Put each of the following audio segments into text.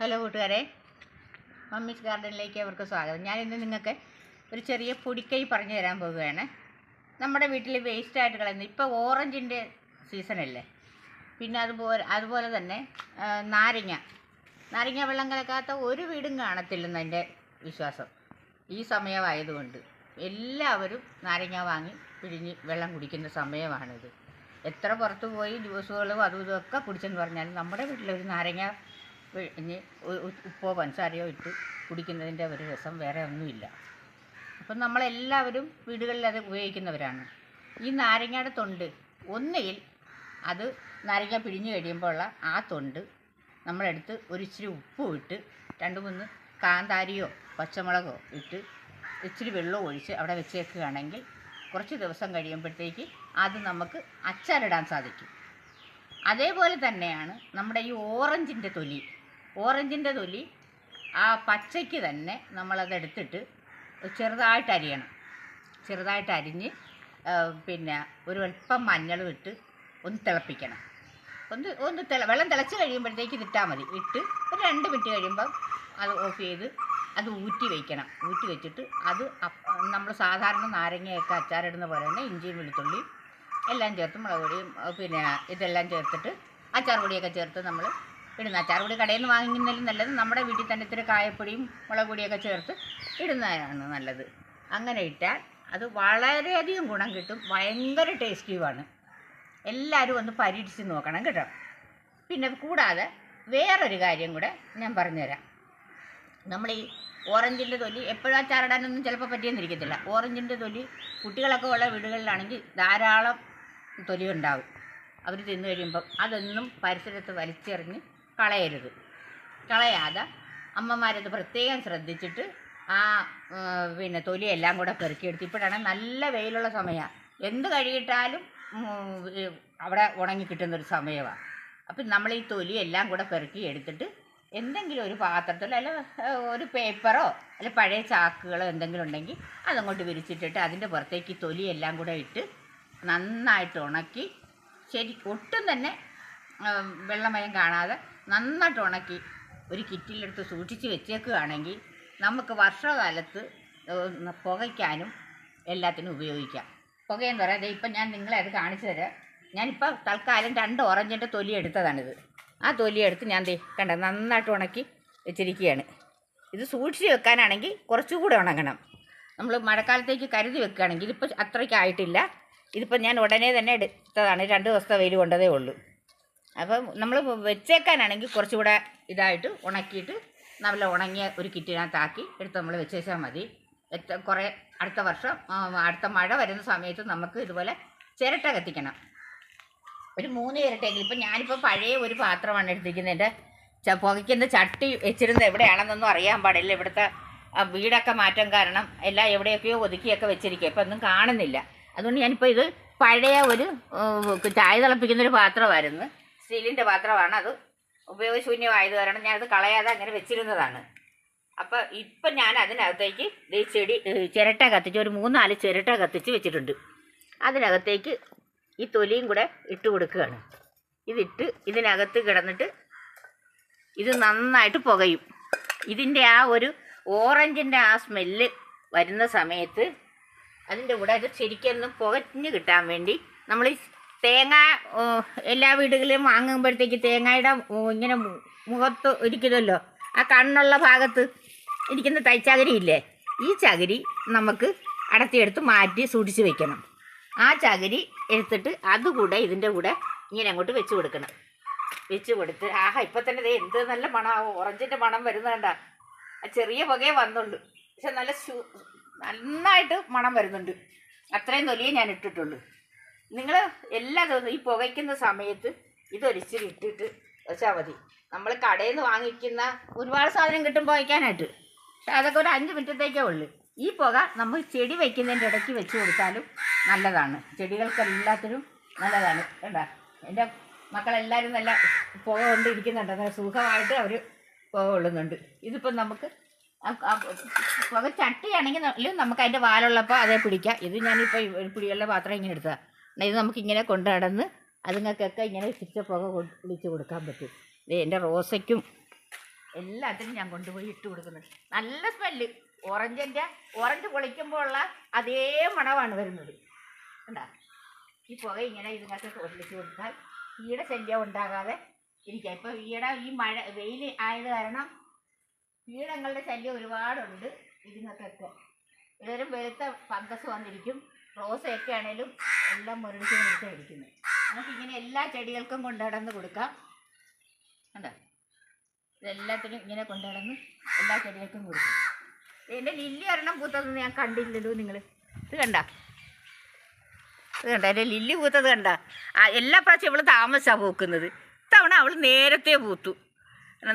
Hello കൂട്ടുകാരെ mummies ഗാർഡനിലേക്ക് അവർക്ക് സ്വാഗതം. ഞാൻ ഇന്ന് നിങ്ങൾക്ക് ഒരു ചെറിയ പൊടിക്കൈ പറഞ്ഞു തരാൻ പോവുകയാണ്. നമ്മുടെ വീട്ടിൽ വേസ്റ്റ് ആയിട്ട് കളയുന്നത് ഇപ്പോൾ ഓറഞ്ചിന്റെ സീസണല്ലേ പിന്നെ അതുപോലെ അതുപോലെ തന്നെ നാരങ്ങ. നാരങ്ങ വെള്ളം കലക്കാത്ത ഒരു വീടും കാണത്തില്ലെന്ന് എന്റെ വിശ്വാസം. ഈ സമയമായതുകൊണ്ട് എല്ലാവരും നാരങ്ങ വാങ്ങി പിഴിഞ്ഞ് വെള്ളം കുടിക്കുന്ന സമയമാണിത്. എത്ര പുറത്തു പോയി ജ്യൂസുകളും അതും ഇതൊക്കെ കുടിച്ചെന്ന് പറഞ്ഞാലും നമ്മുടെ വീട്ടിലൊരു നാരങ്ങ ഉ- ഉപ്പോ പഞ്ചസാരയോ ഇട്ട് കുടിക്കുന്നതിന്റെ ഒരു രസം വേറെ ഒന്നുമില്ല. അപ്പം നമ്മളെല്ലാവരും വീടുകളിൽ അത് ഉപയോഗിക്കുന്നവരാണ്. ഈ നാരങ്ങയുടെ തൊണ്ട് ഒന്നുകിൽ അത് നാരങ്ങ പിഴിഞ്ഞ് കഴിയുമ്പോഴുള്ള ആ തൊണ്ട് നമ്മളെടുത്ത് ഒരു ഇച്ചിരി ഉപ്പും ഇട്ട് രണ്ട് മൂന്ന് കാന്താരിയോ പച്ചമുളകോ ഇട്ട് ഇച്ചിരി വെള്ളവും ഒഴിച്ച് അവിടെ വെച്ചേക്കുകയാണെങ്കിൽ കുറച്ച് ദിവസം കഴിയുമ്പോഴത്തേക്ക് അത് നമുക്ക് അച്ചാറിടാൻ സാധിക്കും. അതേപോലെ തന്നെയാണ് നമ്മുടെ ഈ ഓറഞ്ചിന്റെ തൊലി. ഓറഞ്ചിന്റെ തൊലി ആ പച്ചയ്ക്ക് തന്നെ നമ്മളതെടുത്തിട്ട് ചെറുതായിട്ട് അരിയണം. ചെറുതായിട്ട് അരിഞ്ഞ് പിന്നെ ഒരു അല്പം മഞ്ഞളും ഇട്ട് ഒന്ന് തിളപ്പിക്കണം. ഒന്ന് ഒന്ന് തിള വെള്ളം തിളച്ച് കഴിയുമ്പോഴത്തേക്ക് ഇതിട്ടാൽ മതി. ഇട്ട് ഒരു രണ്ട് മിനിറ്റ് കഴിയുമ്പം അത് ഓഫ് ചെയ്ത് അത് ഊറ്റി വയ്ക്കണം ഊറ്റി വെച്ചിട്ട് അത് നമ്മൾ സാധാരണ നാരങ്ങയൊക്കെ അച്ചാറിടുന്ന പോലെ തന്നെ ഇഞ്ചിയും വെളുത്തുള്ളിയും എല്ലാം ചേർത്ത് മുളക് പൊടിയും പിന്നെ ഇതെല്ലാം ചേർത്തിട്ട് അച്ചാർ പൊടിയൊക്കെ ചേർത്ത് നമ്മൾ ഇടുന്ന അച്ചാർ പൊടി കടയിൽ നിന്ന് വാങ്ങുന്നതിലും നല്ലത് നമ്മുടെ വീട്ടിൽ തന്നെ ഇത്തിരി കായപ്പൊടിയും മുളക് പൊടിയൊക്കെ ചേർത്ത് ഇടുന്നതാണ് നല്ലത്. അങ്ങനെ ഇട്ടാൽ അത് വളരെയധികം ഗുണം കിട്ടും. ഭയങ്കര ടേസ്റ്റിയുമാണ്. എല്ലാവരും ഒന്ന് പരീക്ഷിച്ച് നോക്കണം കേട്ടോ. പിന്നെ കൂടാതെ വേറൊരു കാര്യം കൂടെ ഞാൻ പറഞ്ഞുതരാം. നമ്മൾ ഈ ഓറഞ്ചിന്റെ തൊലി എപ്പോഴും അച്ചാറിടാനൊന്നും ചിലപ്പോൾ പറ്റിയെന്നിരിക്കത്തില്ല ഓറഞ്ചിന്റെ തൊലി കുട്ടികളൊക്കെ ഉള്ള വീടുകളിലാണെങ്കിൽ ധാരാളം തൊലി ഉണ്ടാവും. അവർ തിന്നു കഴിയുമ്പം അതൊന്നും പരിസരത്ത് വലിച്ചെറിഞ്ഞ് കളയരുത്. കളയാതെ അമ്മമാരത് പ്രത്യേകം ശ്രദ്ധിച്ചിട്ട് ആ പിന്നെ തൊലിയെല്ലാം കൂടെ പെറുക്കിയെടുത്ത് ഇപ്പോഴാണ് നല്ല വെയിലുള്ള സമയമാണ് എന്ത് ഈ അവിടെ ഉണങ്ങി കിട്ടുന്നൊരു സമയമാണ് അപ്പം നമ്മൾ ഈ തൊലി എല്ലാം കൂടെ പെറുക്കി എടുത്തിട്ട് എന്തെങ്കിലും ഒരു പാത്രത്തിലോ അല്ല ഒരു പേപ്പറോ അല്ല പഴയ ചാക്കുകളോ എന്തെങ്കിലും ഉണ്ടെങ്കിൽ അതങ്ങോട്ട് വിരിച്ചിട്ടിട്ട് അതിന്റെ പുറത്തേക്ക് തൊലി എല്ലാം കൂടെ ഇട്ട് നന്നായിട്ട് ഉണക്കി ശരി ഒട്ടും തന്നെ വെള്ളമയം കാണാതെ നന്നായിട്ട് ഉണക്കി ഒരു കിറ്റിലെടുത്ത് സൂക്ഷിച്ച് വെച്ചേക്കുകയാണെങ്കിൽ നമുക്ക് വർഷകാലത്ത് പുകയ്ക്കാനും എല്ലാത്തിനും ഉപയോഗിക്കാം. പുകയെന്ന് പറയാം അതെ ഇപ്പം ഞാൻ നിങ്ങളെ അത് കാണിച്ചു തരാം. ഞാനിപ്പോൾ തൽക്കാലം രണ്ട് ഓറഞ്ചിന്റെ തൊലി എടുത്തതാണിത്. ആ തൊലി എടുത്ത് ഞാൻ ദേ കണ്ട നന്നായിട്ട് ഉണക്കി വെച്ചിരിക്കുകയാണ്. ഇത് സൂക്ഷിച്ച് വെക്കാനാണെങ്കിൽ കുറച്ചുകൂടെ ഉണങ്ങണം. നമ്മൾ മഴക്കാലത്തേക്ക് കരുതി വെക്കുകയാണെങ്കിൽ ഇതിപ്പോൾ അത്രയ്ക്കായിട്ടില്ല. ഇതിപ്പോൾ ഞാൻ ഉടനെ തന്നെ എടുത്തതാണ് രണ്ട് ദിവസത്തെ വെയിൽ കൊണ്ടതേ ഉള്ളൂ. അപ്പം നമ്മൾ വെച്ചേക്കാനാണെങ്കിൽ കുറച്ചുകൂടെ ഇതായിട്ട് ഉണക്കിയിട്ട് നല്ല ഉണങ്ങിയ ഒരു കിറ്റിനകത്താക്കി എടുത്ത് നമ്മൾ വെച്ചേച്ചാൽ മതി. എത്ര കുറേ അടുത്ത വർഷം അടുത്ത മഴ വരുന്ന സമയത്ത് നമുക്ക് ഇതുപോലെ ചിരട്ട കത്തിക്കണം. ഒരു മൂന്ന് ചിരട്ടയെങ്കിലും. ഇപ്പം ഞാനിപ്പോൾ പഴയ ഒരു പാത്രമാണ് എടുത്തിരിക്കുന്നത്. എന്റെ പുകയ്ക്കുന്ന ചട്ടി വെച്ചിരുന്നത് എവിടെയാണെന്നൊന്നും അറിയാൻ പാടില്ല. ഇവിടുത്തെ വീടൊക്കെ മാറ്റം കാരണം എല്ലാം എവിടെയൊക്കെയോ ഒതുക്കിയൊക്കെ വെച്ചിരിക്കുക. ഇപ്പം ഒന്നും കാണുന്നില്ല. അതുകൊണ്ട് ഞാനിപ്പോൾ ഇത് പഴയ ഒരു ചായ തിളപ്പിക്കുന്ന ഒരു പാത്രമായിരുന്നു. സ്റ്റീലിന്റെ പാത്രമാണ്. അത് ഉപയോഗശൂന്യമായത് കാരണം ഞാനത് കളയാതെ അങ്ങനെ വെച്ചിരുന്നതാണ്. അപ്പോൾ ഇപ്പം ഞാൻ അതിനകത്തേക്ക് ഈ ചെടി ചിരട്ട കത്തിച്ച് ഒരു മൂന്നാൽ ചിരട്ട കത്തിച്ച് വെച്ചിട്ടുണ്ട്. അതിനകത്തേക്ക് ഈ തൊലിയും കൂടെ ഇട്ട് കൊടുക്കുകയാണ്. ഇതിട്ട് ഇതിനകത്ത് കിടന്നിട്ട് ഇത് നന്നായിട്ട് പുകയും. ഇതിന്റെ ആ ഒരു ഓറഞ്ചിന്റെ ആ സ്മെല്ല് വരുന്ന സമയത്ത് അതിന്റെ കൂടെ അത് ശരിക്കൊന്ന് പുകഞ്ഞ് കിട്ടാൻ വേണ്ടി നമ്മൾ ഈ തേങ്ങ എല്ലാ വീടുകളിലും വാങ്ങുമ്പോഴത്തേക്ക് തേങ്ങയുടെ ഇങ്ങനെ മുഖത്ത് ഇരിക്കുമല്ലോ ആ കണ്ണുള്ള ഭാഗത്ത് ഇരിക്കുന്ന തൈച്ചകരി ഇല്ലേ ഈ ചകിരി നമുക്ക് അടത്തിയെടുത്ത് മാറ്റി സൂക്ഷിച്ച് വെക്കണം. ആ ചകിരി എടുത്തിട്ട് അതുകൂടെ ഇതിന്റെ കൂടെ ഇങ്ങനെ അങ്ങോട്ട് വെച്ച് കൊടുക്കണം. വെച്ച് കൊടുത്ത് ആഹാ ഇപ്പം തന്നെ ദേ എന്ത് നല്ല മണം ഓറഞ്ചിന്റെ മണം വരുന്നുണ്ടാ ചെറിയ പുകയെ വന്നുള്ളൂ. പക്ഷെ നല്ല നന്നായിട്ട് മണം വരുന്നുണ്ട്. അത്രയും നൊലിയേ ഞാൻ ഇട്ടിട്ടുള്ളൂ. നിങ്ങൾ എല്ലാ ദിവസവും ഈ പുകയ്ക്കുന്ന സമയത്ത് ഇതൊരിച്ചിരി ഇട്ടിട്ട് വെച്ചാൽ മതി. നമ്മൾ കടയിൽ നിന്ന് വാങ്ങിക്കുന്ന ഒരുപാട് സാധനം കിട്ടും പുകയ്ക്കാനായിട്ട്. പക്ഷെ അതൊക്കെ ഒരു അഞ്ച് മിനിറ്റത്തേക്കേ ഉള്ളൂ. ഈ പുക നമ്മൾ ചെടി വയ്ക്കുന്നതിന്റെ ഇടയ്ക്ക് വെച്ച് കൊടുത്താലും നല്ലതാണ്. ചെടികൾക്ക് എല്ലാത്തിനും നല്ലതാണ്. കേട്ടാ എന്റെ മക്കളെല്ലാവരും നല്ല പുക കൊണ്ട് നല്ല സുഖമായിട്ട് അവർ പുക കൊള്ളുന്നുണ്ട്. ഇതിപ്പം നമുക്ക് പുക ചട്ടിയാണെങ്കിൽ നമുക്ക് അതിന്റെ വാലുള്ളപ്പോൾ അതേ പിടിക്കാം. ഇത് ഞാനിപ്പോൾ പിടിയുള്ള പാത്രം ഇങ്ങനെ എടുത്തതാണ് ഇത് നമുക്കിങ്ങനെ കൊണ്ട് നടന്ന് അതുങ്ങൾക്കൊക്കെ ഇങ്ങനെ ചിറ്റ പുക പിടിച്ച് കൊടുക്കാൻ പറ്റും. ദേ എന്റെ റോസയ്ക്കും എല്ലാത്തിനും ഞാൻ കൊണ്ടുപോയി ഇട്ട് കൊടുക്കുന്നത്. നല്ല സ്മെല്ല്. ഓറഞ്ചിന്റെ ഓറഞ്ച് പൊളിക്കുമ്പോൾ ഉള്ള അതേ മണമാണ് വരുന്നത്. കണ്ടാ? ഈ പുക ഇങ്ങനെ ഇതിനകത്ത് ഒട്ടിച്ച് കൊടുത്താൽ ഈയുടെ ശല്യം ഉണ്ടാകാതെ ഇരിക്കുക ഇപ്പോൾ ഈടെ ഈ മഴ വെയിൽ ആയത് കാരണം കീടങ്ങളുടെ ശല്യം ഒരുപാടുണ്ട്. ഇതിനകത്തൊക്കെ ഇതൊരു വെളുത്ത ഫംഗസ് വന്നിരിക്കും. റോസയൊക്കെ ആണേലും എല്ലാം മുരടിച്ച് മുറിച്ച് ഇരിക്കുന്നത് നമുക്കിങ്ങനെ എല്ലാ ചെടികൾക്കും കൊണ്ടുനടന്ന് കൊടുക്കാം. കണ്ടോ? ഇതെല്ലാത്തിനും ഇങ്ങനെ കൊണ്ടുനടന്ന് എല്ലാ ചെടികൾക്കും കൊടുക്കും. എന്റെ ലില്ലി ഒരെണ്ണം പൂത്തതൊന്നും ഞാൻ കണ്ടില്ലല്ലോ നിങ്ങൾ ഇത് കണ്ട? ഇത് കണ്ട? എന്റെ ലില്ലി പൂത്തത് കണ്ട? ആ എല്ലാ പ്രാവശ്യം ഇവൾ താമസിച്ചാണ് പൂക്കുന്നത്. ഇത്തവണ അവൾ നേരത്തെ പൂത്തു.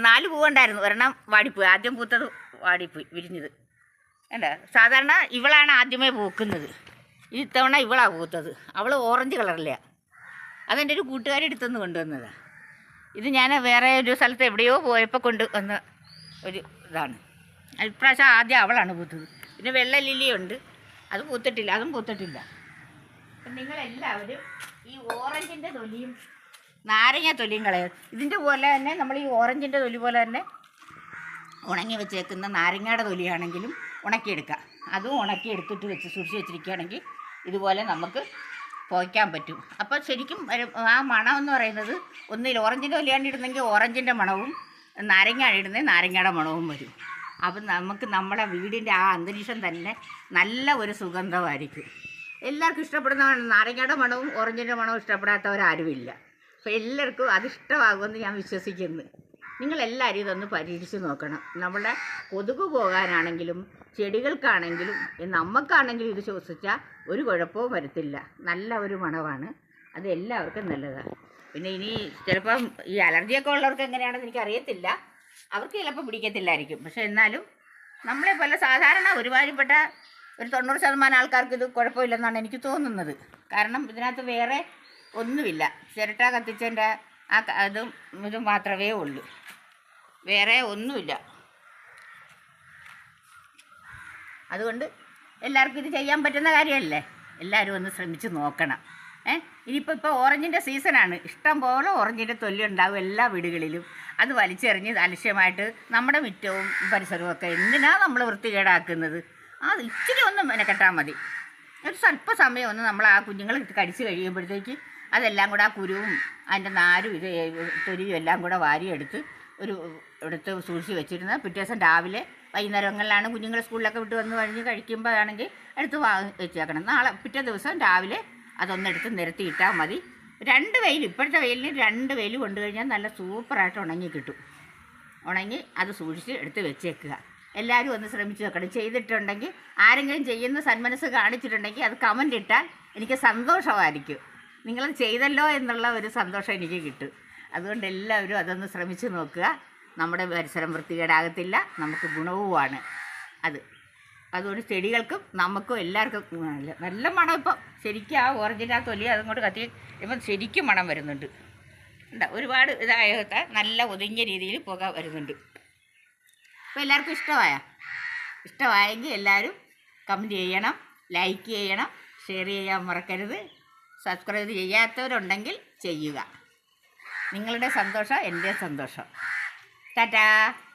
നാല് പൂവുണ്ടായിരുന്നു ഒരെണ്ണം വാടിപ്പോയി. ആദ്യം പൂത്തത് വാടിപ്പോയി വിരിഞ്ഞത്. അല്ല സാധാരണ ഇവളാണ് ആദ്യമേ പൂക്കുന്നത്. ഇത്തവണ ഇവളാ പൂത്തത്. അവൾ ഓറഞ്ച് കളറില്ല അതെന്റെ ഒരു കൂട്ടുകാരി എടുത്തുനിന്ന് കൊണ്ടുവന്നതാണ് ഇത് ഞാൻ വേറെ ഒരു സ്ഥലത്ത് എവിടെയോ പോയപ്പോൾ കൊണ്ട് വന്ന ഒരു ഇതാണ്. ഇപ്രാവശ്യം ആദ്യം അവളാണ് പൂത്തത്. പിന്നെ വെള്ള ലില്ലിയുണ്ട് അത് പൂത്തിട്ടില്ല. അതും പൂത്തിട്ടില്ല. നിങ്ങളെല്ലാവരും ഈ ഓറഞ്ചിന്റെ തൊലിയും നാരങ്ങ തൊലിയും കളയും. ഇതിന്റെ പോലെ തന്നെ നമ്മൾ ഈ ഓറഞ്ചിന്റെ തൊലി പോലെ തന്നെ ഉണങ്ങി വെച്ചേക്കുന്ന നാരങ്ങയുടെ തൊലിയാണെങ്കിലും ഉണക്കിയെടുക്കുക അതും ഉണക്കി എടുത്തിട്ട് വെച്ച് സൂക്ഷിച്ച് വെച്ചിരിക്കുകയാണെങ്കിൽ ഇതുപോലെ നമുക്ക് പോയിക്കാൻ പറ്റും. അപ്പോൾ ശരിക്കും ആ മണം എന്ന് പറയുന്നത് ഒന്നിൽ ഓറഞ്ചിന്റെ ഇടുന്നെങ്കിൽ ഓറഞ്ചിന്റെ മണവും നാരങ്ങയാണ് ഇടുന്നത് നാരങ്ങയുടെ മണവും വരും. അപ്പം നമുക്ക് നമ്മുടെ വീടിന്റെ ആ അന്തരീക്ഷം തന്നെ നല്ല ഒരു സുഗന്ധമായിരിക്കും. എല്ലാവർക്കും ഇഷ്ടപ്പെടുന്നതാണ് നാരങ്ങയുടെ മണവും ഓറഞ്ചിന്റെ മണവും ഇഷ്ടപ്പെടാത്തവരാരുമില്ല. അപ്പോൾ എല്ലാവർക്കും അതിഷ്ടമാകുമെന്ന് ഞാൻ വിശ്വസിക്കുന്നു. നിങ്ങളെല്ലാവരും ഇതൊന്ന് പരീക്ഷിച്ച് നോക്കണം. നമ്മുടെ കൊതുക് പോകാനാണെങ്കിലും ചെടികൾക്കാണെങ്കിലും നമുക്കാണെങ്കിലും ഇത് ശ്വസിച്ചാൽ ഒരു കുഴപ്പവും വരത്തില്ല. നല്ല ഒരു മണമാണ്. അത് എല്ലാവർക്കും നല്ലതാണ് പിന്നെ ഇനി ചിലപ്പം ഈ അലർജിയൊക്കെ ഉള്ളവർക്ക് എങ്ങനെയാണെന്ന് എനിക്കറിയത്തില്ല. അവർക്ക് ചിലപ്പോൾ പിടിക്കത്തില്ലായിരിക്കും. പക്ഷെ എന്നാലും നമ്മളെ പോലെ സാധാരണ ഒരുമാതിരിപ്പെട്ട ഒരു തൊണ്ണൂറ് ശതമാനം ആൾക്കാർക്ക് ഇത് കുഴപ്പമില്ലെന്നാണ് എനിക്ക് തോന്നുന്നത്. കാരണം ഇതിനകത്ത് വേറെ ഒന്നുമില്ല. ചിരട്ട കത്തിച്ചതിന്റെ ആ അതും ഇതും മാത്രമേ ഉള്ളൂ. വേറെ ഒന്നുമില്ല. അതുകൊണ്ട് എല്ലാവർക്കും ഇത് ചെയ്യാൻ പറ്റുന്ന കാര്യമല്ലേ? എല്ലാവരും ഒന്ന് ശ്രമിച്ച് നോക്കണം. ഏ? ഇനിയിപ്പോൾ ഇപ്പോൾ ഓറഞ്ചിന്റെ സീസണാണ് ഇഷ്ടം പോലെ ഓറഞ്ചിന്റെ തൊല്ലി ഉണ്ടാവും എല്ലാ വീടുകളിലും. അത് വലിച്ചെറിഞ്ഞ് അലക്ഷ്യമായിട്ട് നമ്മുടെ മുറ്റവും പരിസരവും ഒക്കെ എന്തിനാ നമ്മൾ വൃത്തികേടാക്കുന്നത്? ആ ഇച്ചിരി ഒന്ന് മെനക്കെട്ടാൽ മതി. ഒരു സ്വല്പ സമയം ഒന്ന് നമ്മൾ ആ കുഞ്ഞുങ്ങൾ കടിച്ച് കഴിയുമ്പോഴത്തേക്ക് അതെല്ലാം കൂടെ ആ കുരുവും അതിന്റെ നാരും ഇത് തൊലിയും എല്ലാം കൂടെ വാരിയെടുത്ത് ഒരു എടുത്ത് സൂക്ഷിച്ച് വെച്ചിരുന്ന പിറ്റേ ദിവസം രാവിലെ വൈകുന്നേരങ്ങളിലാണ് കുഞ്ഞുങ്ങൾ സ്കൂളിലൊക്കെ വിട്ട് വന്ന് കഴിഞ്ഞ് കഴിക്കുമ്പോഴാണെങ്കിൽ എടുത്ത് വാ വെച്ചേക്കണം. നാളെ പിറ്റേ ദിവസം രാവിലെ അതൊന്നെടുത്ത് നിരത്തിയിട്ടാൽ മതി. രണ്ട് വെയിൽ ഇപ്പോഴത്തെ വെയിലിന് രണ്ട് വെയിൽ കൊണ്ടു കഴിഞ്ഞാൽ നല്ല സൂപ്പറായിട്ട് ഉണങ്ങി കിട്ടും. ഉണങ്ങി അത് സൂക്ഷിച്ച് എടുത്ത് വെച്ചേക്കുക. എല്ലാവരും ഒന്ന് ശ്രമിച്ച് നോക്കണം. ചെയ്തിട്ടുണ്ടെങ്കിൽ ആരെങ്കിലും ചെയ്യുന്ന സന്മനസ് കാണിച്ചിട്ടുണ്ടെങ്കിൽ അത് കമന്റ് ഇട്ടാൽ എനിക്ക് സന്തോഷമായിരിക്കും. നിങ്ങളത് ചെയ്തല്ലോ എന്നുള്ള ഒരു സന്തോഷം എനിക്ക് കിട്ടും. അതുകൊണ്ട് എല്ലാവരും അതൊന്ന് ശ്രമിച്ച് നോക്കുക. നമ്മുടെ പരിസരം വൃത്തികേടാകത്തില്ല നമുക്ക് ഗുണവുമാണ്. അത്. അതുകൊണ്ട് ചെടികൾക്കും നമുക്കും എല്ലാവർക്കും നല്ല നല്ല മണം ഇപ്പം. ശരിക്കും ആ ഓറഞ്ചിന്റെ ആ തൊലി അതങ്ങോട്ട് കത്തി ഇപ്പം ശരിക്കും മണം വരുന്നുണ്ട്. എന്താ ഒരുപാട് ഇതായത്തെ നല്ല ഒതുങ്ങിയ രീതിയിൽ പുക വരുന്നുണ്ട്. അപ്പോൾ എല്ലാവർക്കും ഇഷ്ടമായ? ഇഷ്ടമായെങ്കിൽ എല്ലാവരും കമന്റ് ചെയ്യണം ലൈക്ക് ചെയ്യണം ഷെയർ ചെയ്യാൻ മറക്കരുത്. സബ്സ്ക്രൈബ് ചെയ്യാത്തവരുണ്ടെങ്കിൽ ചെയ്യുക. നിങ്ങളുടെ സന്തോഷം എന്റെ സന്തോഷം. 哒哒。